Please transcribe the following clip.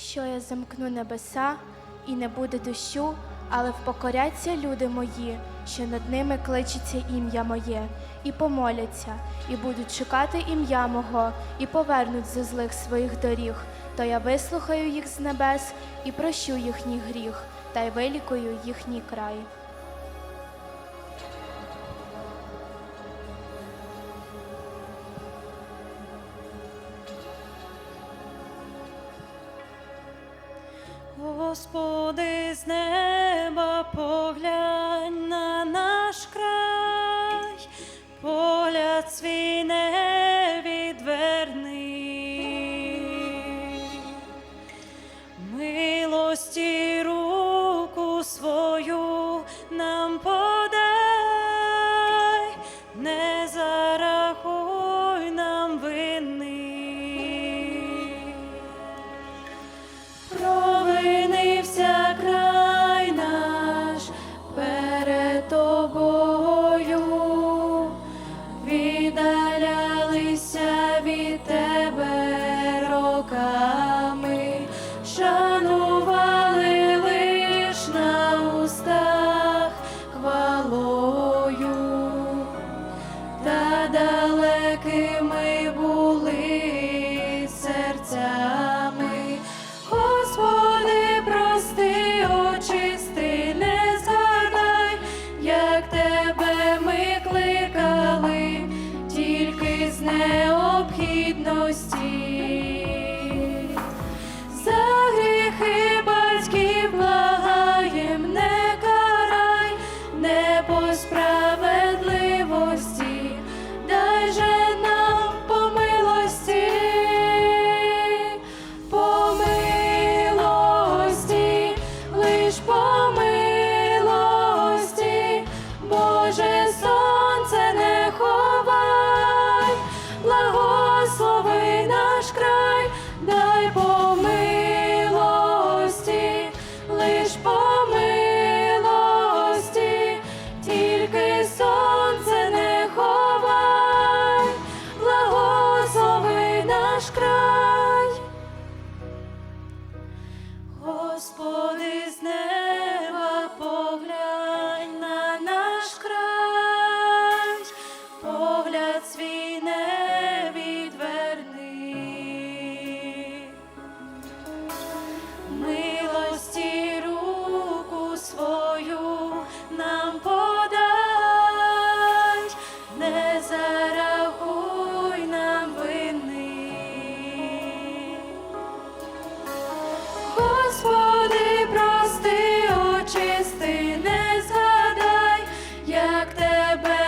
Якщо я замкну небеса і не буде дощу, але впокоряться люди мої, що над ними кличеться ім'я моє, і помоляться, і будуть шукати ім'я мого, і повернуть зі злих своїх доріг, то я вислухаю їх з небес і прощу їхній гріх, та й вилікую їхній край. Господи, з неба поглянь на наш край, поля свій не відверни. милості. далекими були серцями, Господи, прости, очисти, не згадай, як тебе ми кликали, тільки з необхідності. Господи, з неба поглянь на наш край, погляд свій. Bye.